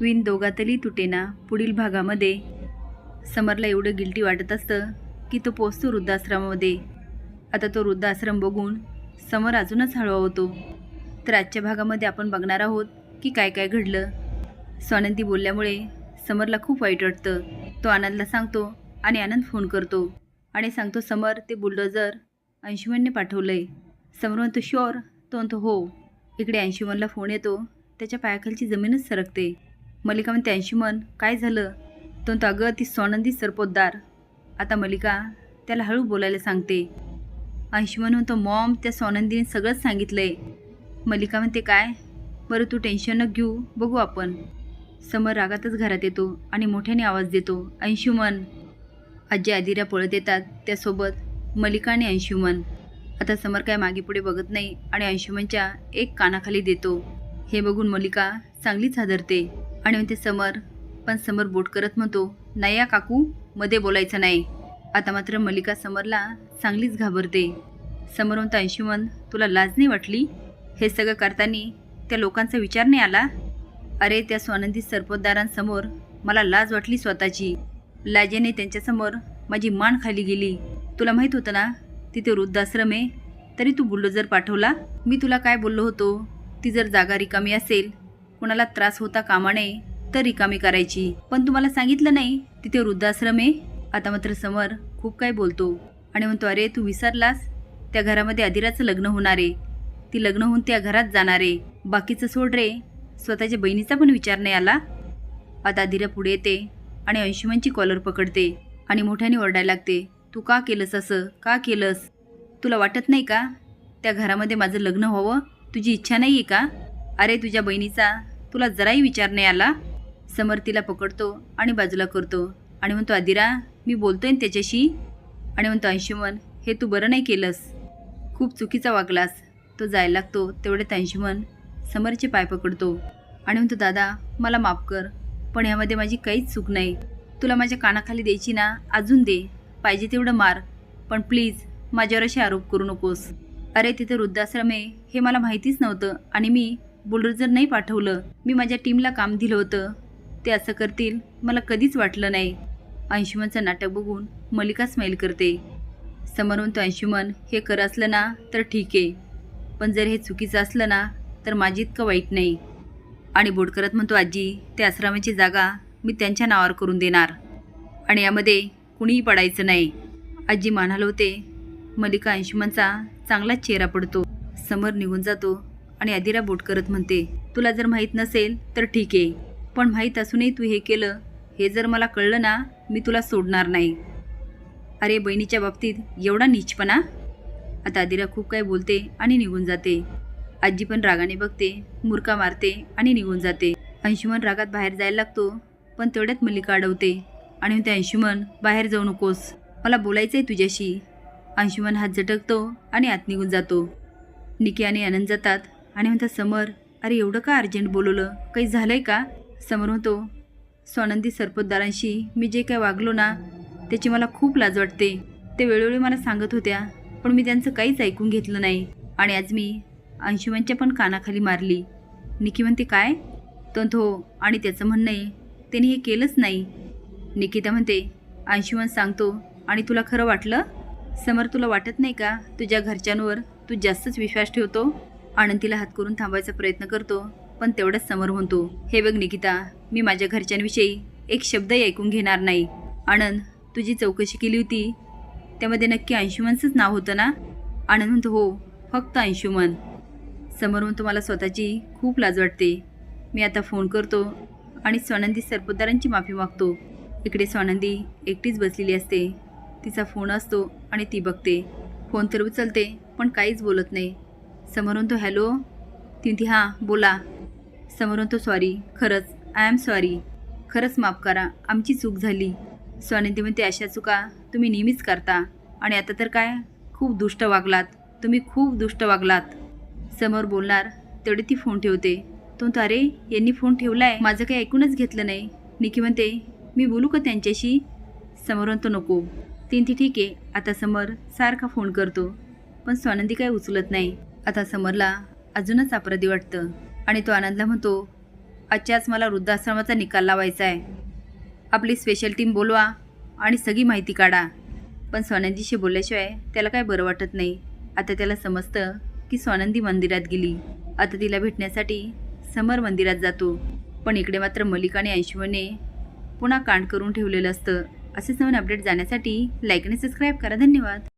Win दोघातली तुटेना पुढील भागामध्ये. समरला एवढं गिल्टी वाटत असतं की तो पोचतो वृद्धाश्रमामध्ये. आता तो वृद्धाश्रम बघून समर अजूनच हळवा होतो. तर आजच्या भागामध्ये आपण बघणार आहोत की काय काय घडलं. स्वानंदी बोलल्यामुळे समरला खूप वाईट वाटतं. तो आनंदला सांगतो आणि आनंद फोन करतो आणि सांगतो समर ते बुलडोजर अंशुमनने पाठवलं आहे समर म्हणतो शुअर तो म्हणतो हो. इकडे अंशुमनला फोन येतो. त्याच्या पायाखालची जमीनच सरकते. मलिका म्हणते अंशुमन काय झालं? तो म्हणतो अगं ती सोनंदी सरपोतदार. आता मलिका त्याला हळू बोलायला सांगते. अंशुमन म्हणतो मॉम त्या सोनंदीने सगळंच सांगितलं आहे मलिका म्हणते काय? बरं तू टेन्शन न घेऊ बघू आपण. समर रागातच घरात येतो आणि मोठ्याने आवाज देतो अंशुमन आजी आदिरा पळत येतात त्यासोबत मलिका आणि अंशुमन आता समर काय मागे पुढे बघत नाही आणि अंशुमनच्या एक कानाखाली देतो. हे बघून मलिका चांगलीच हादरते. आणि म्हणते समर. पण समर बोट करत म्हणतो नाही या काकू मध्ये बोलायचं नाही. आता मात्र मलिका समरला चांगलीच घाबरते. समर म्हणतो अंशुमन तुला लाज नाही वाटली? हे सगळं करताना त्या लोकांचा विचार नाही आला? अरे त्या स्वानंदी सरपोतदारांसमोर मला लाज वाटली स्वतःची. लाजेने त्यांच्यासमोर माझी मान खाली गेली. तुला माहीत होतं ना तिथे वृद्धाश्रम आहे तरी तू बुलडोजर पाठवला? मी तुला काय बोललो होतो? ती जर जागा रिकामी असेल कुणाला त्रास होता कामा नये तर रिकामी करायची. पण तुम्हाला सांगितलं नाही तिथे वृद्धाश्रम आहे. आता मात्र समर खूप काही बोलतो. आणि म्हणतो अरे तू विसरलास? त्या घरामध्ये अधिराचं लग्न होणार आहे. ती लग्न होऊन त्या घरात जाणार आहे. बाकीचं सोड रे. स्वतःच्या बहिणीचा पण विचार नाही आला. आता अधिरा पुढे येते आणि अंशुमनची कॉलर पकडते आणि मोठ्याने ओरडायला लागते. तू का केलंस असं? का केलंस? तुला वाटत नाही का? त्या घरामध्ये माझं लग्न व्हावं? तुझी इच्छा नाही आहे का? अरे तुझ्या बहिणीचा तुला जराही विचार नाही आला? समर तिला पकडतो आणि बाजूला करतो आणि म्हणतो आदिरा मी बोलतोय ना त्याच्याशी? आणि म्हणतो अंशुमन हे तू बरं नाही केलंस. खूप चुकीचा वागलास. तो जायला लागतो तेवढ्यात अंशुमन समरचे पाय पकडतो आणि म्हणतो दादा मला माफ कर पण ह्यामध्ये माझी काहीच चूक नाही. तुला माझ्या कानाखाली द्यायची ना अजून दे. पाहिजे तेवढं मार. पण प्लीज माझ्यावर असे आरोप करू नकोस. अरे तिथे वृद्धाश्रम आहे हे मला माहितीच नव्हतं आणि मी बुलडोजर नाही पाठवलं. मी माझ्या टीमला काम दिलं होतं. ते असं करतील मला कधीच वाटलं नाही. अंशुमनचं नाटक बघून मलिका स्माईल करते. समोर म्हणतो अंशुमन हे कर असलं ना तर ठीक आहे. पण जर हे चुकीचं असलं ना तर माझी इतकं वाईट नाही. आणि बोडकरत म्हणतो आजी त्या आश्रमाची जागा मी त्यांच्या नावावर करून देणार. आणि यामध्ये कुणीही पडायचं नाही. आजी म्हणाल होते मलिका अंशुमनचा चांगलाच चेहरा पडतो. समोर निघून जातो. आणि आदिरा बोट करत म्हणते तुला जर माहीत नसेल तर ठीक आहे पण माहीत असूनही तू हे केलं हे जर मला कळलं ना मी तुला सोडणार नाही. अरे बहिणीच्या बाबतीत एवढा नीचपणा? आता आदिरा खूप काय बोलते आणि निघून जाते. आजी पण रागाने बघते मुरका मारते आणि निघून जाते. अंशुमन रागात बाहेर जायला लागतो पण तेवढ्यात मल्लिका अडवते आणि ते अंशुमन बाहेर जाऊ नकोस मला बोलायचं आहे तुझ्याशी. अंशुमन हात झटकतो आणि आत निघून जातो. निकी आणि आनंद जातात. आणि म्हणतात समर अरे एवढं का अर्जंट बोलवलं? काही झालं आहे का? समर म्हणतो स्वानंदी सरपोतदारांशी मी जे काय वागलो ना त्याची मला खूप लाज वाटते. ते वेळोवेळी मला सांगत होत्या पण मी त्यांचं काहीच ऐकून घेतलं नाही. आणि आज मी अंशुमनच्या पण कानाखाली मारली. निकी म्हणते काय? तो हो आणि त्याचं म्हणणं आहे त्याने हे केलंच नाही. निकिता म्हणते अंशुमन सांगतो आणि तुला खरं वाटलं? समर तुला वाटत नाही का? तुझ्या घरच्यांवर तू जास्तच विश्वास ठेवतो? आनंद तिला हात करून थांबायचा प्रयत्न करतो पण तेवढंच समोर म्हणतो हे बघ निकिता मी माझ्या घरच्यांविषयी एक शब्दही ऐकून घेणार नाही. आनंद तुझी चौकशी केली होती. त्यामध्ये नक्की अंशुमनचंच नाव होतं ना? आनंद म्हणतो हो फक्त अंशुमन. समोर म्हणतो मला स्वतःची खूप लाज वाटते. मी आता फोन करतो आणि स्वानंदी सरपोतदारांची माफी मागतो. इकडे स्वानंदी एकटीच बसलेली असते. तिचा फोन असतो आणि ती बघते. फोन तर उचलते पण काहीच बोलत नाही. समोर म्हणतो हॅलो. ती हां बोला. समोर म्हणतो सॉरी. खरंच आय एम सॉरी. खरंच माफ करा. आमची चूक झाली. स्वानंदी म्हणते अशा चुका तुम्ही नेहमीच करता. आणि आता तर काय? खूप दुष्ट वागलात. तुम्ही खूप दुष्ट वागलात. समोर बोलणार तेवढे ती फोन ठेवते. तो म्हणतो, अरे यांनी फोन ठेवला आहे माझं काही ऐकूनच घेतलं नाही. निकी म्हणते मी बोलू का त्यांच्याशी? समोर म्हणतो नको. तीन ती ठीक आहे. आता समर सारखा फोन करतो. पण स्वानंदी काही उचलत नाही. आता समरला अजूनच अपराधी वाटतं. आणि तो आनंदला म्हणतो आजच्याच मला वृद्धाश्रमाचा निकाल लावायचा आहे आपली स्पेशल टीम बोलवा आणि सगळी माहिती काढा पण स्वानंदीशी बोलल्याशिवाय त्याला काय बरं वाटत नाही. आता त्याला समजतं की स्वानंदी मंदिरात गेली. आता तिला भेटण्यासाठी समर मंदिरात जातो. पण इकडे मात्र मलिका आणि अंशुमने पुन्हा कांड करून ठेवलेलं असतं. असेच नवीन अपडेट जाण्यासाठी लाईक आणि सबस्क्राईब करा. धन्यवाद.